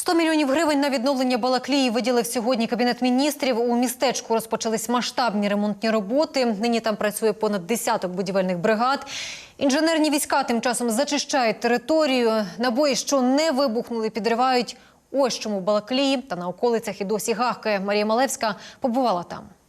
100 мільйонів гривень на відновлення Балаклії виділив сьогодні Кабінет міністрів. У містечку розпочались масштабні ремонтні роботи. Нині там працює понад десяток будівельних бригад. Інженерні війська тим часом зачищають територію. Набої, що не вибухнули, підривають. Ось чому Балаклії та на околицях і досі гахкає. Марія Малевська побувала там.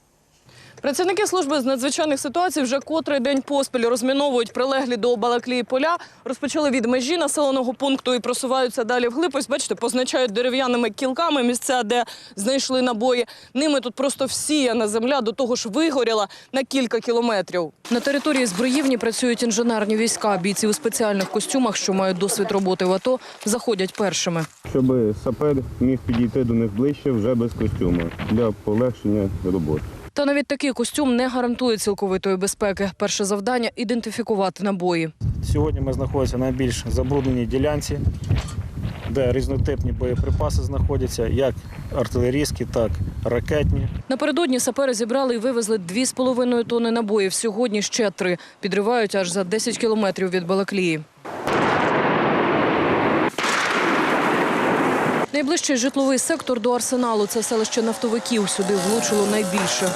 Працівники служби з надзвичайних ситуацій вже котрий день поспіль розміновують прилеглі до Балаклії поля. Розпочали від межі населеного пункту і просуваються далі вглиб. Ось бачите, позначають дерев'яними кілками місця, де знайшли набої. Ними тут просто всіяна земля, до того ж вигоріла на кілька кілометрів. На території Зброївні працюють інженерні війська. Бійці у спеціальних костюмах, що мають досвід роботи в АТО, заходять першими. щоб сапер міг підійти до них ближче вже без костюму для полегшення роботи. Та навіть такий костюм не гарантує цілковитої безпеки. Перше завдання ідентифікувати набої. Сьогодні ми знаходимося на найбільш забрудненій ділянці, де різнотипні боєприпаси знаходяться, як артилерійські, так і ракетні. Напередодні сапери зібрали і вивезли 2,5 тонни набоїв. Сьогодні ще три. Підривають аж за 10 кілометрів від Балаклії. Найближчий житловий сектор до арсеналу це селище нафтовиків. Сюди влучило найбільше.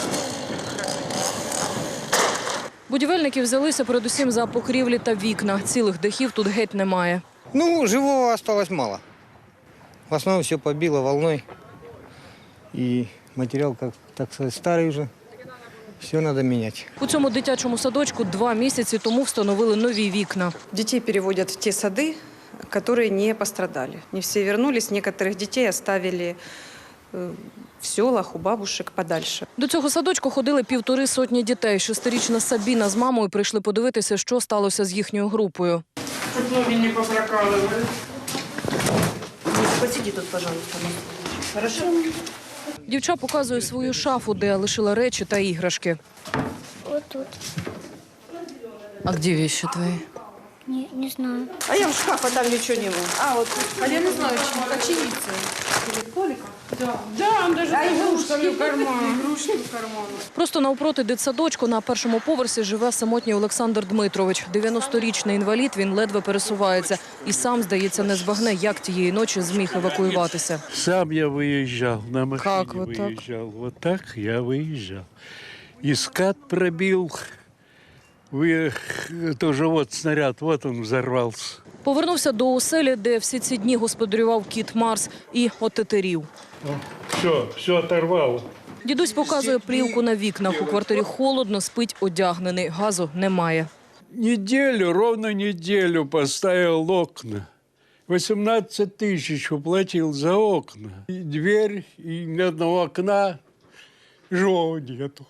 Будівельники взялися передусім за покрівлі та вікна. Цілих дахів тут геть немає. Ну, живого осталось мало. В основном все побило волной. И материал, как так сказать, старый уже. Все надо менять. У цьому дитячому садочку два місяці тому встановили нові вікна. Детей переводят в те сады, которые не пострадали. Не все вернулись, некоторых детей оставили э, в селах, у бабушек подальше. До цього садочку ходили півтори сотні дітей. Шестирічна Сабіна з мамою прийшли подивитися, що сталося з їхньою групою. Посиди тут, пожалуйста. Хорошо? Дівча показує свою шафу, де лишила речі та іграшки. Вот тут. А де віші твої? Не, не знаю. А я в шкаф, а там ничего не было. А, вот. А я не знаю, чем очевидцы. Просто навпроти дитсадочку на першому поверсі живе самотній Олександр Дмитрович. 90-річний інвалід, він ледве пересувається. І сам, здається, не збагне, як тієї ночі зміг евакуюватися. Сам я выезжал, на машине Как вот так? выезжал. Вот так я выезжал. И скат пробил. Вы, тоже вот снаряд, вот он взорвался. Повернувся до оселі, де всі ці дні господарював кіт Марс і отетерів. Все, все оторвало. Дідусь показує плівку на вікнах. У квартирі холодно, спить одягнений. Газу немає. Неделю, ровно неделю поставил окна. 18 тысяч уплатил за окна. И дверь, и ни одного окна. Живого нету.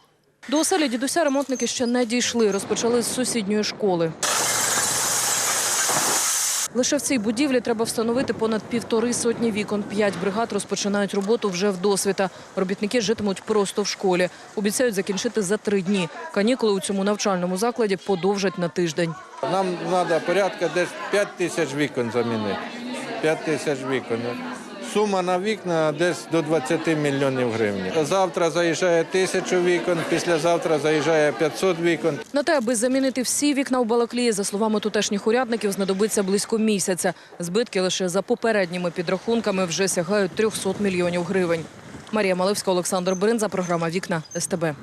До оселі дідуся ремонтники ще не дійшли. Розпочали з сусідньої школи. Лише в цій будівлі треба встановити понад півтори сотні вікон. П'ять бригад розпочинають роботу вже в досвіта. Робітники житимуть просто в школі. Обіцяють закінчити за три дні. Канікули у цьому навчальному закладі подовжать на тиждень. Нам треба порядка десь 5 тисяч вікон замінити. 5 тисяч вікон. Сума на вікна десь до 20 мільйонів гривень. Завтра заїжджає тисячу вікон, післязавтра заїжджає 500 вікон. На те, аби замінити всі вікна у Балаклії, за словами тутешніх урядників, знадобиться близько місяця. Збитки лише за попередніми підрахунками вже сягають 300 мільйонів гривень. Марія Малевська, Олександр Бринза, програма Вікна СТБ.